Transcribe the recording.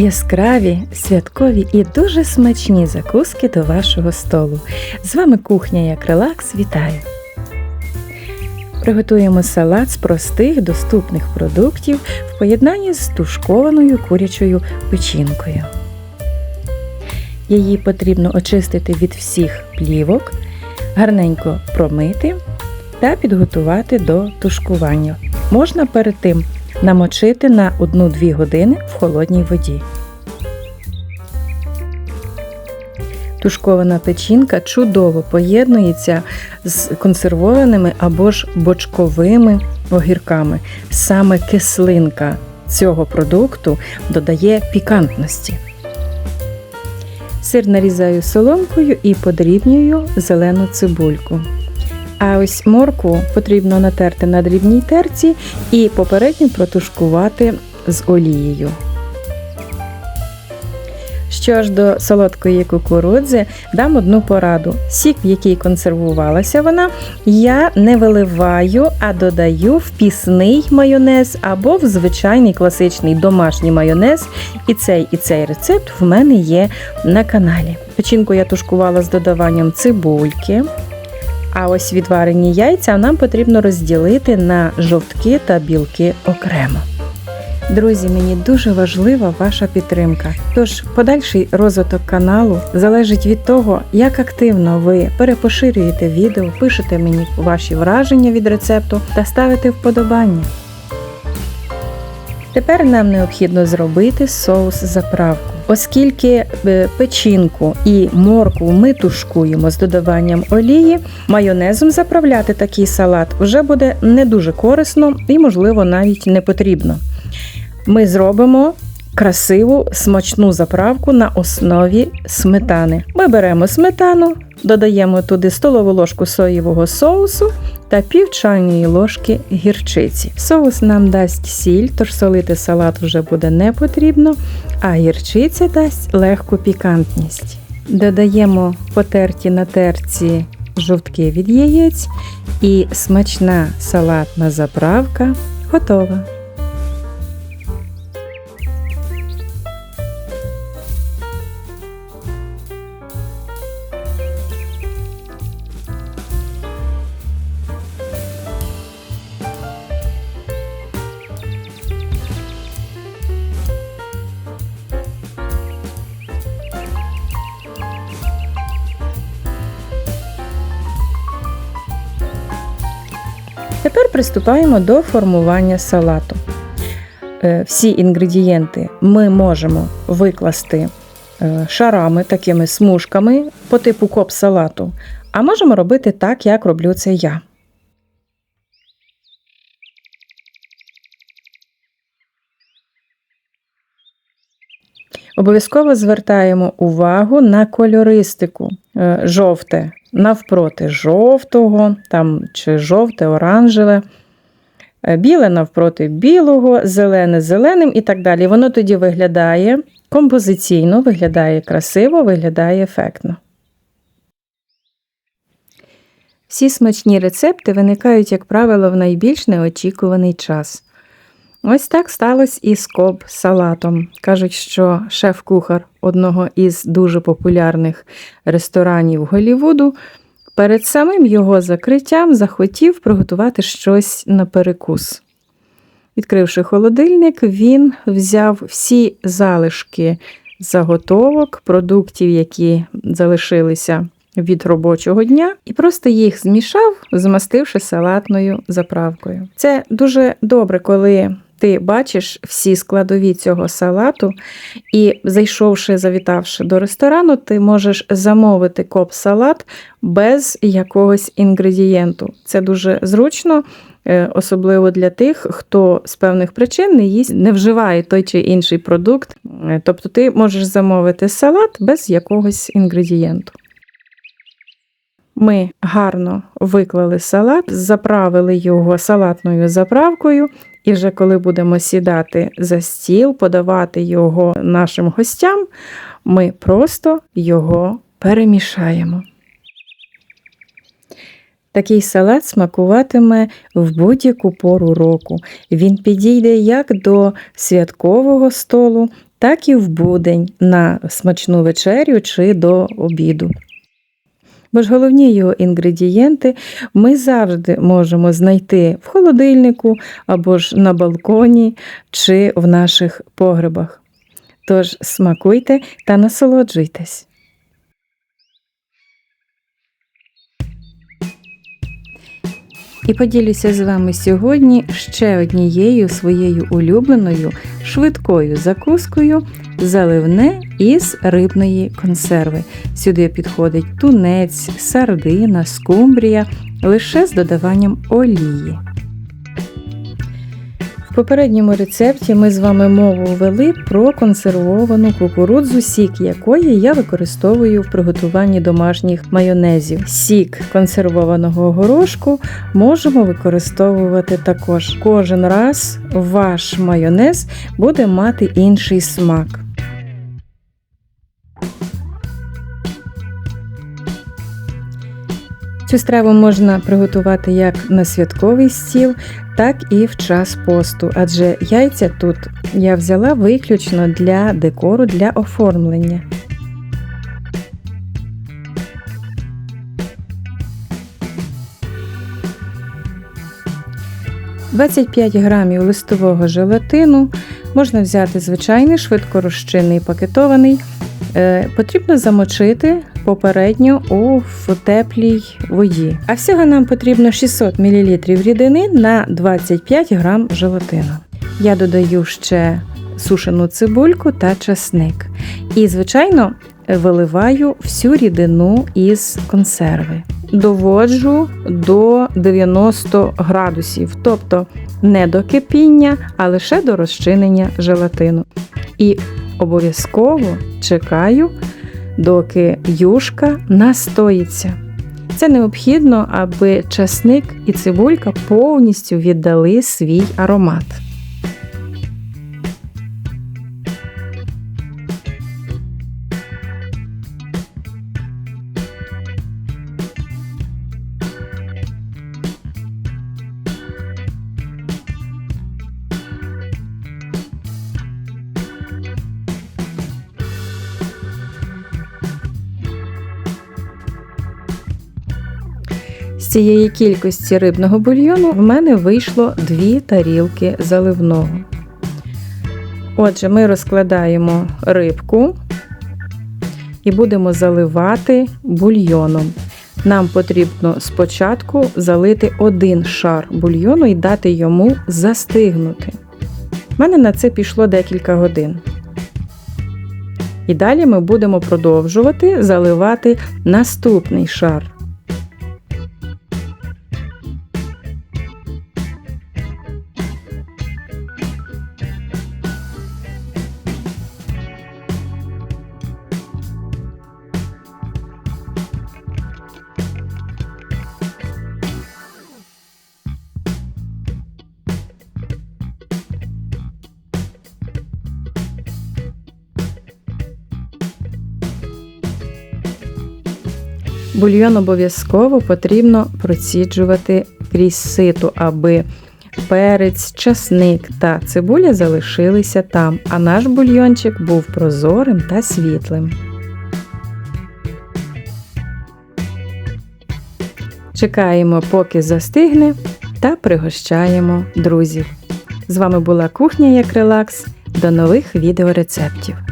Яскраві, святкові і дуже смачні закуски до вашого столу. З вами кухня як релакс. Вітаю! Приготуємо салат з простих доступних продуктів в поєднанні з тушкованою курячою печінкою. Її потрібно очистити від всіх плівок, гарненько промити та підготувати до тушкування. Можна перед тим намочити на 1-2 години в холодній воді. Тушкована печінка чудово поєднується з консервованими або ж бочковими огірками. Саме кислинка цього продукту додає пікантності. Сир нарізаю соломкою і подрібнюю зелену цибульку. А ось морку потрібно натерти на дрібній терці і попередньо протушкувати з олією. Що ж до солодкої кукурудзи, дам одну пораду. Сік, в який консервувалася вона, я не виливаю, а додаю в пісний майонез або в звичайний класичний домашній майонез. І цей і цей рецепт в мене є на каналі. Печінку я тушкувала з додаванням цибульки. А ось відварені яйця нам потрібно розділити на жовтки та білки окремо. Друзі, мені дуже важлива ваша підтримка. Тож подальший розвиток каналу залежить від того, як активно ви перепоширюєте відео, пишете мені ваші враження від рецепту та ставите вподобання. Тепер нам необхідно зробити соус заправку. Оскільки е, печінку і моркву ми тушкуємо з додаванням олії, майонезом заправляти такий салат вже буде не дуже корисно і, можливо, навіть не потрібно. Ми зробимо красиву смачну заправку на основі сметани. Ми беремо сметану, додаємо туди столову ложку соєвого соусу та пів чайної ложки гірчиці. Соус нам дасть сіль, тож солити салат вже буде не потрібно, а гірчиця дасть легку пікантність. Додаємо потерті на терці жовтки від яєць і смачна салатна заправка готова. Тепер приступаємо до формування салату. Е, Всі інгредієнти ми можемо викласти е, шарами, такими смужками по типу коп-салату, а можемо робити так, як роблю це я. Обов'язково звертаємо увагу на кольористику. Е, Жовте навпроти жовтого, там чи жовте, оранжеве, е, біле навпроти білого, зелене зеленим і так далі. Воно тоді виглядає композиційно, виглядає красиво, виглядає ефектно. Всі смачні рецепти виникають, як правило, в найбільш неочікуваний час. Ось так сталося і з коб салатом. Кажуть, що шеф-кухар одного із дуже популярних ресторанів Голівуду перед самим його закриттям захотів приготувати щось на перекус. Відкривши холодильник, він взяв всі залишки заготовок, продуктів, які залишилися від робочого дня, і просто їх змішав, змастивши салатною заправкою. Це дуже добре, коли ти бачиш всі складові цього салату, і, зайшовши, завітавши до ресторану, ти можеш замовити коп-салат без якогось інгредієнту. Це дуже зручно. е, Особливо для тих, хто з певних причин не їсть, не вживає той чи інший продукт. Е, Тобто ти можеш замовити салат без якогось інгредієнту. Ми гарно виклали салат, заправили його салатною заправкою, і вже коли будемо сідати за стіл, подавати його нашим гостям, ми просто його перемішаємо. Такий салат смакуватиме в будь-яку пору року. Він підійде як до святкового столу, так і в будень на смачну вечерю чи до обіду. Бо ж головні його інгредієнти ми завжди можемо знайти в холодильнику або ж на балконі чи в наших погребах. Тож смакуйте та насолоджуйтесь. І поділюся з вами сьогодні ще однією своєю улюбленою швидкою закускою заливне із рибної консерви. Сюди підходить тунець, сардина, скумбрія лише з додаванням олії. В попередньому рецепті ми з вами мову вели про консервовану кукурудзу, сік якої я використовую в приготуванні домашніх майонезів. Сік консервованого горошку можемо використовувати також. Кожен раз ваш майонез буде мати інший смак. Цю страву можна приготувати як на святковий стіл, так і в час посту, адже яйця тут я взяла виключно для декору, для оформлення. «25 грамів листового желатину можна взяти звичайний швидкорозчинний пакетований. Е, потрібно замочити попередньо у теплій воді. А всього нам потрібно 600 мл рідини на 25 г желатину. Я додаю ще сушену цибульку та часник. І, звичайно, виливаю всю рідину із консерви. Доводжу до 90 градусів, тобто не до кипіння, а лише до розчинення желатину. І обов'язково чекаю доки юшка настоїться. Це необхідно, аби часник і цибулька повністю віддали свій аромат. Цієї кількості рибного бульйону в мене вийшло дві тарілки заливного. Отже, ми розкладаємо рибку і будемо заливати бульйоном. Нам потрібно спочатку залити один шар бульйону і дати йому застигнути. У мене на це пішло декілька годин. І далі ми будемо продовжувати заливати наступний шар. Бульйон обов'язково потрібно проціджувати крізь ситу, аби перець, часник та цибуля залишилися там, а наш бульйончик був прозорим та світлим. Чекаємо, поки застигне, та пригощаємо друзів. З вами була кухня як релакс. До нових відеорецептів.